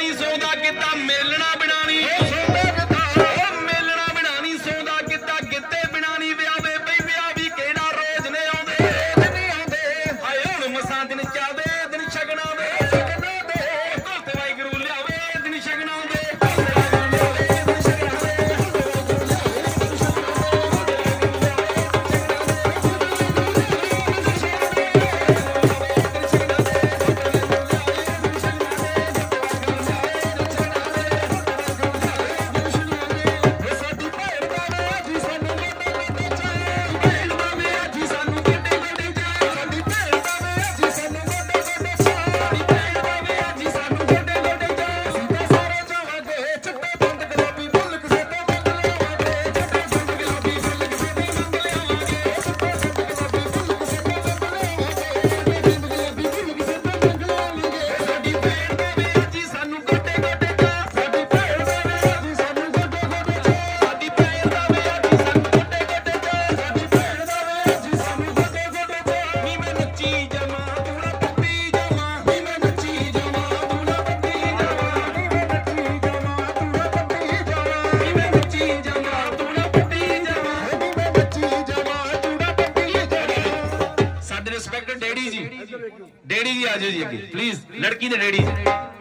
ਬਣਾਣੀ ਸੌਦਾ ਕੀਤਾ ਮੇਲਣਾ ਬਣਾਣੀ ਮੇਲਣਾ ਬਣਾਣੀ ਸੌਦਾ ਕੀਤਾ ਗਿੱਤੇ ਬਣਾਣੀ ਵਿਆਵੇ ਬਈ ਵਿਆਹ ਵੀ ਕਿਹੜਾ ਰੋਜ਼ ਨੇ ਆਉਂਦੇ? ਆਉਂਦੇ। ਹਾਏ ਹੁਣ ਮਸਾਂ ਦਿਨ ਚਾਵੇ ਦਿਨ ਛਗਣਾ ਡੈਡੀ ਜੀ। ਡੈਡੀ ਜੀ ਆ ਜਾਓ ਜੀ ਅੱਗੇ। ਪਲੀਜ਼ ਲੜਕੀ ਦੇ ਡੈਡੀ ਜੀ।